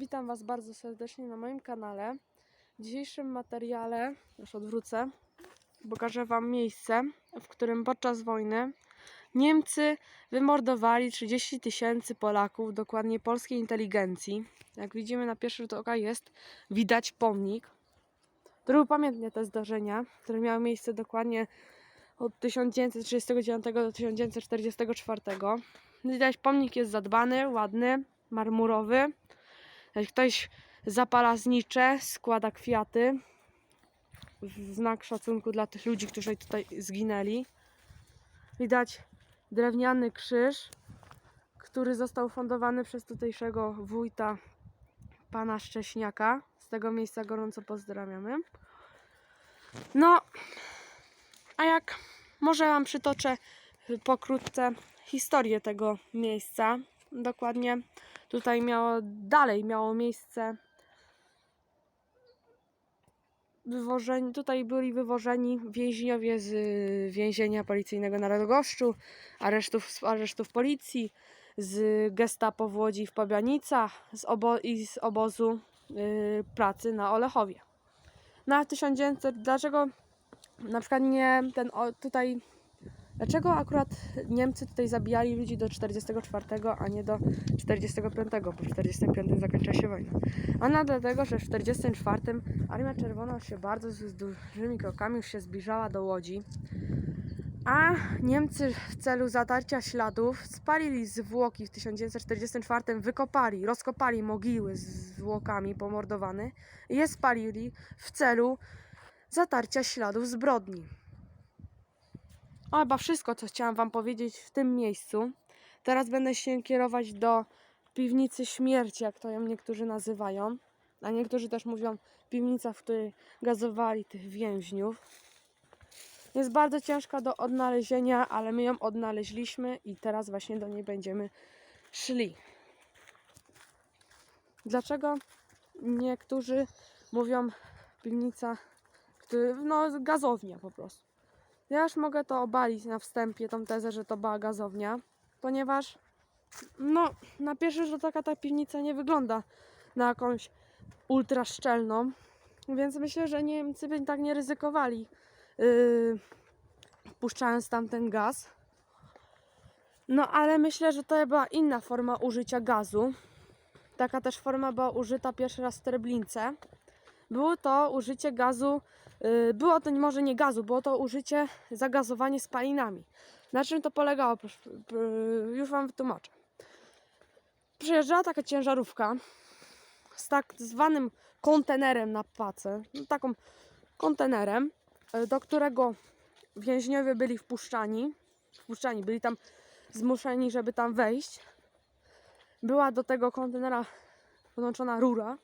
Witam Was bardzo serdecznie na moim kanale. W dzisiejszym materiale, już odwrócę, pokażę Wam miejsce, w którym podczas wojny Niemcy wymordowali 30 tysięcy Polaków, dokładnie polskiej inteligencji. Jak widzimy na pierwszy rzut oka jest widać pomnik, który upamiętnia te zdarzenia, które miały miejsce dokładnie od 1939 do 1944. Widać, pomnik jest zadbany, ładny, marmurowy. Ktoś zapala znicze, składa kwiaty w znak szacunku dla tych ludzi, którzy tutaj zginęli. Widać drewniany krzyż, który został fundowany przez tutejszego wójta pana Szcześniaka. Z tego miejsca gorąco pozdrawiamy. No, a jak może Wam przytoczę pokrótce historię tego miejsca. Dokładnie tutaj miało, dalej miało miejsce wywożeni, tutaj byli wywożeni więźniowie z y, więzienia policyjnego na Radgoszczu, aresztów, z aresztów policji, z gestapo w Łodzi w Pabianicach z obo, i z obozu y, pracy na Olechowie. Na 1900, dlaczego na przykład nie ten o, tutaj Dlaczego akurat Niemcy tutaj zabijali ludzi do 44, a nie do 45, bo w 45 zakończyła się wojna? Ano dlatego, że w 44 Armia Czerwona się bardzo z dużymi krokami już się zbliżała do Łodzi, a Niemcy w celu zatarcia śladów spalili zwłoki w 1944, wykopali, rozkopali mogiły z zwłokami pomordowane i je spalili w celu zatarcia śladów zbrodni. O, chyba wszystko, co chciałam Wam powiedzieć w tym miejscu. Teraz będę się kierować do piwnicy śmierci, jak to ją niektórzy nazywają. A niektórzy też mówią piwnica, w której gazowali tych więźniów. Jest bardzo ciężka do odnalezienia, ale my ją odnaleźliśmy i teraz właśnie do niej będziemy szli. Dlaczego niektórzy mówią piwnica, który, no gazownia po prostu. Ja już mogę to obalić na wstępie, tą tezę, że to była gazownia, ponieważ no, na pierwszy rzut oka ta piwnica nie wygląda na jakąś ultra szczelną, więc myślę, że Niemcy by tak nie ryzykowali yy, puszczając tam ten gaz. No ale myślę, że to była inna forma użycia gazu. Taka też forma była użyta pierwszy raz w Treblince. Było to użycie gazu Y, Było to może nie gazu, było to użycie, zagazowanie spalinami. Na czym to polegało? Już Wam wytłumaczę. Przyjeżdżała taka ciężarówka z tak zwanym kontenerem na pacę, no taką kontenerem, y, do którego więźniowie byli wpuszczani, wpuszczani, byli tam zmuszeni, żeby tam wejść. Była do tego kontenera podłączona rura,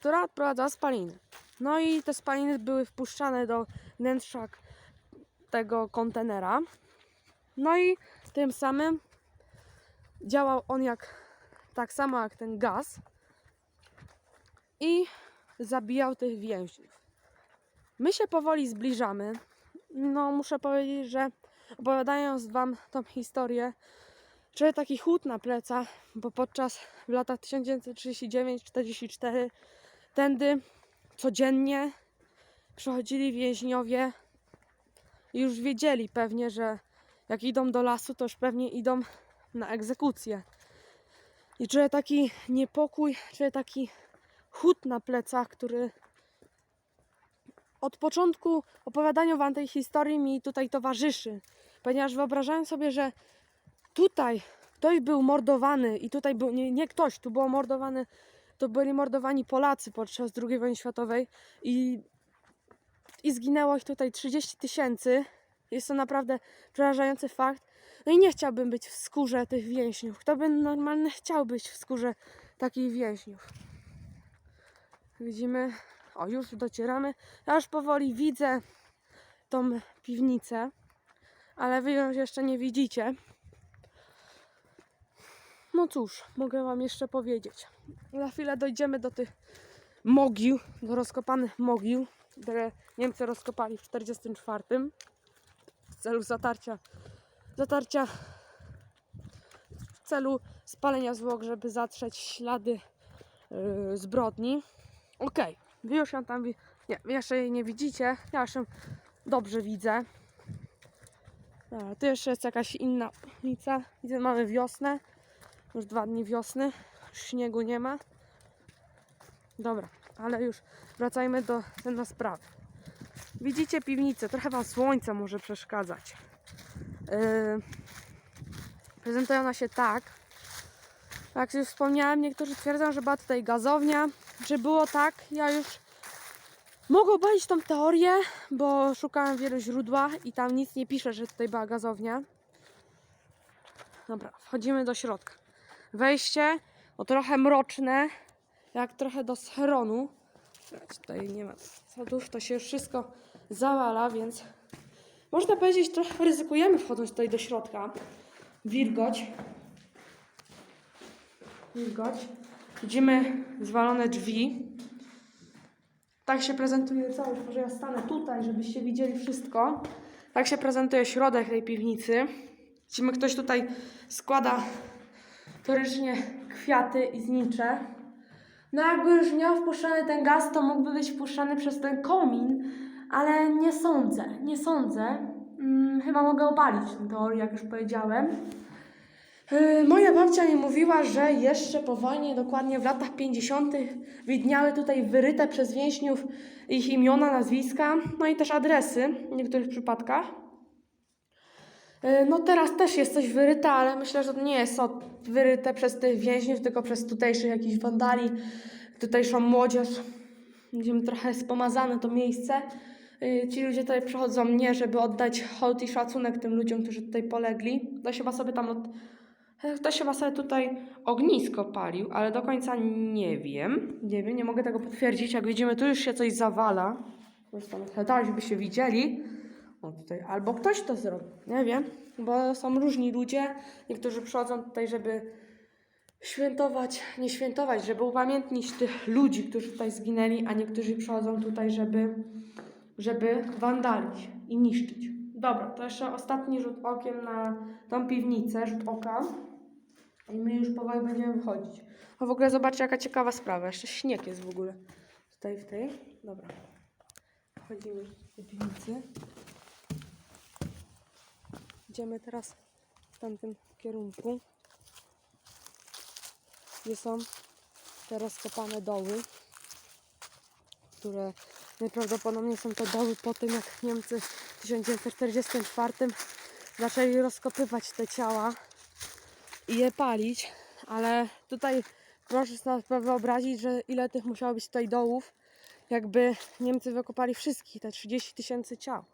która odprowadzała spaliny. No i te spaliny były wpuszczane do wnętrza tego kontenera. No i tym samym działał on jak tak samo jak ten gaz i zabijał tych więźniów. My się powoli zbliżamy. No, muszę powiedzieć, że opowiadając Wam tą historię, czuję taki chłód na plecach, bo podczas w latach 1939-44 tędy codziennie przychodzili więźniowie i już wiedzieli pewnie, że jak idą do lasu, to już pewnie idą na egzekucję. I czuję taki niepokój, czuję taki chód na plecach, który od początku opowiadania wam tej historii mi tutaj towarzyszy. Ponieważ wyobrażałem sobie, że tutaj ktoś był mordowany i tutaj był, nie, nie ktoś, tu było mordowany to byli mordowani Polacy podczas II wojny światowej i, i zginęło ich tutaj 30 tysięcy. Jest to naprawdę przerażający fakt. No i nie chciałbym być w skórze tych więźniów. Kto by normalnie chciał być w skórze takich więźniów? Widzimy, o już docieramy. Ja już powoli widzę tą piwnicę, ale wy ją jeszcze nie widzicie. No cóż, mogę Wam jeszcze powiedzieć. Za chwilę dojdziemy do tych mogił, do rozkopanych mogił, które Niemcy rozkopali w 1944 w celu zatarcia, zatarcia w celu spalenia zwłok, żeby zatrzeć ślady yy, zbrodni. Okej, wy już ją tam, nie, jeszcze jej nie widzicie, ja już ją dobrze widzę. Dobra, tu jeszcze jest jakaś inna ulica. Widzę, mamy wiosnę. Już dwa dni wiosny. Śniegu nie ma. Dobra, ale już wracajmy do sedna sprawy. Widzicie piwnicę, trochę wam słońce może przeszkadzać. Yy, prezentuje ona się tak. Jak już wspomniałem, niektórzy twierdzą, że była tutaj gazownia. Czy było tak? Ja już mogę obalić tą teorię, bo szukałem wielu źródła i tam nic nie pisze, że tutaj była gazownia. Dobra, wchodzimy do środka. Wejście, o trochę mroczne, jak trochę do schronu. Tutaj nie ma schodów, to się wszystko zawala, więc można powiedzieć, trochę ryzykujemy wchodząc tutaj do środka. Wilgoć. Wilgoć. Widzimy zwalone drzwi. Tak się prezentuje całość. Może ja stanę tutaj, żebyście widzieli wszystko. Tak się prezentuje środek tej piwnicy. Widzimy, ktoś tutaj składa teoretycznie kwiaty i znicze. No jakby już miał wpuszczany ten gaz, to mógłby być wpuszczany przez ten komin, ale nie sądzę, nie sądzę. Hmm, chyba mogę obalić tę teorię, jak już powiedziałem. Yy, Moja babcia mi mówiła, że jeszcze po wojnie, dokładnie w latach 50., widniały tutaj wyryte przez więźniów ich imiona, nazwiska, no i też adresy w niektórych przypadkach. Yy, No teraz też jest coś wyryte, ale myślę, że to nie jest wyryte przez tych więźniów, tylko przez tutejszych jakichś wandali, tutejszą młodzież. Widzimy trochę jest pomazane to miejsce. Yy, Ci ludzie tutaj przychodzą nie, żeby oddać hołd i szacunek tym ludziom, którzy tutaj polegli. Ktoś chyba sobie tam od... Ktoś chyba sobie tutaj ognisko palił, ale do końca nie wiem. Nie wiem, nie mogę tego potwierdzić. Jak widzimy, tu już się coś zawala. Zresztą by się widzieli. O, tutaj. Albo ktoś to zrobił. Nie wiem, bo są różni ludzie. Niektórzy przychodzą tutaj, żeby świętować, nie świętować, żeby upamiętnić tych ludzi, którzy tutaj zginęli, a niektórzy przychodzą tutaj, żeby, żeby wandalić i niszczyć. Dobra, to jeszcze ostatni rzut okiem na tą piwnicę, rzut oka. I my już powoli będziemy wychodzić. A w ogóle zobaczcie, jaka ciekawa sprawa. Jeszcze śnieg jest w ogóle. Tutaj w tej. Dobra. Wchodzimy do piwnicy. Idziemy teraz w tamtym kierunku, gdzie są te rozkopane doły, które najprawdopodobniej są to doły po tym, jak Niemcy w 1944 zaczęli rozkopywać te ciała i je palić, ale tutaj proszę sobie wyobrazić, że ile tych musiało być tutaj dołów, jakby Niemcy wykopali wszystkich, te 30 tysięcy ciał.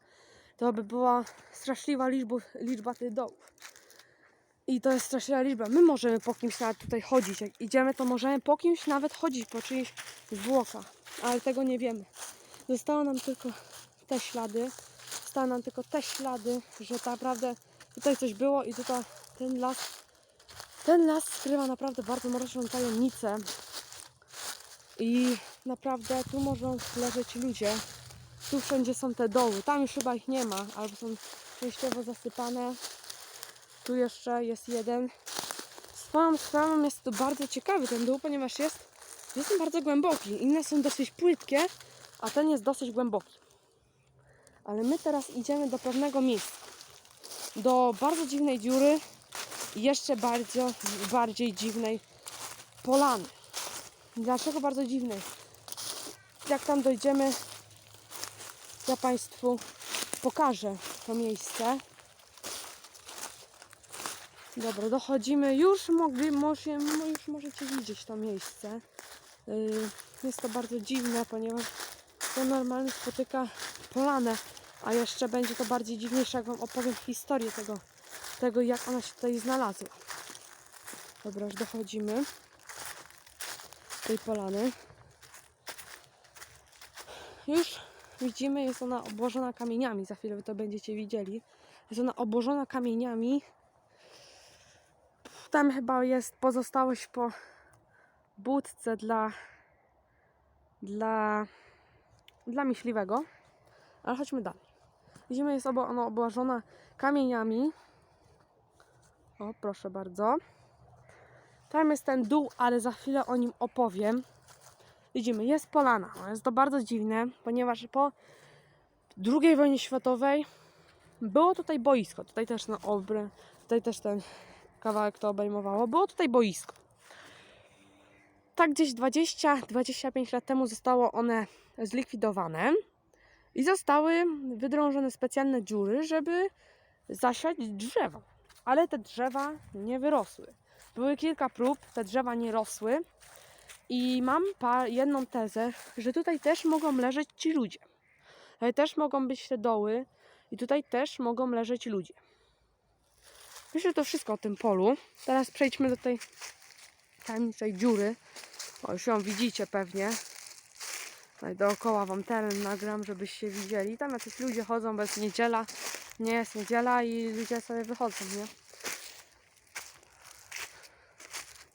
To by była straszliwa liczba, liczba tych dołów. I to jest straszliwa liczba. My możemy po kimś nawet tutaj chodzić. Jak idziemy, to możemy po kimś nawet chodzić, po czyjś zwłokach. Ale tego nie wiemy. Zostały nam tylko te ślady. Zostały nam tylko te ślady, że naprawdę tutaj coś było i tutaj ten las ten las skrywa naprawdę bardzo mroczną tajemnicę. I naprawdę tu mogą leżeć ludzie. Tu wszędzie są te doły. Tam już chyba ich nie ma, albo są częściowo zasypane. Tu jeszcze jest jeden. Swoją sprawą jest to bardzo ciekawy ten dół, ponieważ jest, jest bardzo głęboki. Inne są dosyć płytkie, a ten jest dosyć głęboki. Ale my teraz idziemy do pewnego miejsca. Do bardzo dziwnej dziury, i jeszcze bardzo, bardziej dziwnej polany. Dlaczego bardzo dziwnej? Jak tam dojdziemy, ja Państwu pokażę to miejsce. Dobra, dochodzimy. Już, mogli, może, już możecie widzieć to miejsce. Yy, Jest to bardzo dziwne, ponieważ to normalnie spotyka polanę, a jeszcze będzie to bardziej dziwniejsze, jak Wam opowiem historię tego tego, jak ona się tutaj znalazła. Dobra, już dochodzimy tej polany. Już widzimy, jest ona obłożona kamieniami. Za chwilę wy to będziecie widzieli. Jest ona obłożona kamieniami. Tam chyba jest pozostałość po budce dla dla dla myśliwego. Ale chodźmy dalej. Widzimy, jest ona obłożona kamieniami. O, proszę bardzo. Tam jest ten dół, ale za chwilę o nim opowiem. Widzimy, jest polana. Jest to bardzo dziwne, ponieważ po II wojnie światowej było tutaj boisko. Tutaj też no, obry, tutaj też ten kawałek to obejmowało. Było tutaj boisko. Tak gdzieś 20-25 lat temu zostało one zlikwidowane i zostały wydrążone specjalne dziury, żeby zasiać drzewa. Ale te drzewa nie wyrosły. Były kilka prób, te drzewa nie rosły. I mam jedną tezę, że tutaj też mogą leżeć ci ludzie. Tutaj też mogą być te doły i tutaj też mogą leżeć ludzie. Myślę, że to wszystko o tym polu. Teraz przejdźmy do tej tajemniczej dziury. O, już ją widzicie pewnie. Tutaj dookoła wam teren nagram, żebyście widzieli. Tam jacyś ludzie chodzą bez niedziela. Nie jest niedziela i ludzie sobie wychodzą, nie?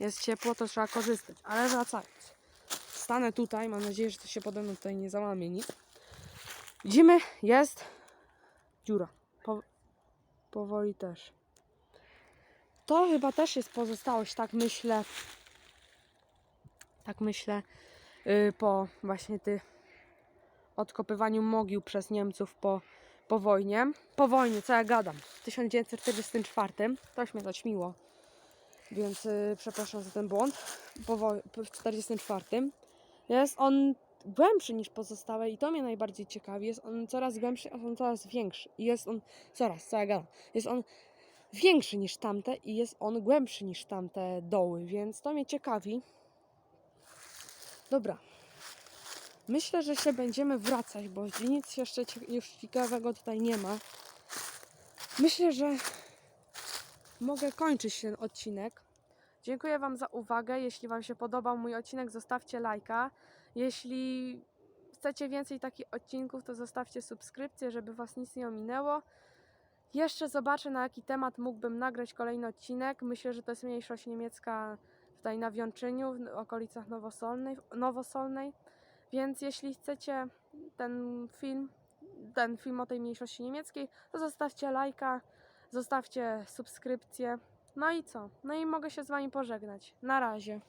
Jest ciepło, to trzeba korzystać. Ale wracając. Stanę tutaj, mam nadzieję, że to się pode mną tutaj nie załamie nic. Widzimy, jest dziura. Po, powoli też. To chyba też jest pozostałość, tak myślę. Tak myślę, yy, po właśnie tych odkopywaniu mogił przez Niemców po, po wojnie. Po wojnie, co ja gadam, w 1944, toś mnie zaćmiło, więc yy, przepraszam za ten błąd. Po, woj- po 1944 jest on głębszy niż pozostałe i to mnie najbardziej ciekawi. Jest on coraz głębszy, a on coraz większy. I jest on, coraz, co ja gadam, jest on większy niż tamte i jest on głębszy niż tamte doły, więc to mnie ciekawi. Dobra. Myślę, że się będziemy wracać, bo nic jeszcze już ciekawego tutaj nie ma. Myślę, że mogę kończyć ten odcinek. Dziękuję Wam za uwagę. Jeśli Wam się podobał mój odcinek, zostawcie lajka. Jeśli chcecie więcej takich odcinków, to zostawcie subskrypcję, żeby Was nic nie ominęło. Jeszcze zobaczę, na jaki temat mógłbym nagrać kolejny odcinek. Myślę, że to jest mniejszość niemiecka tutaj na Wiączyniu, w okolicach Nowosolnej, Nowosolnej. Więc jeśli chcecie ten film, ten film o tej mniejszości niemieckiej, to zostawcie lajka, zostawcie subskrypcję. No i co? No i mogę się z Wami pożegnać. Na razie.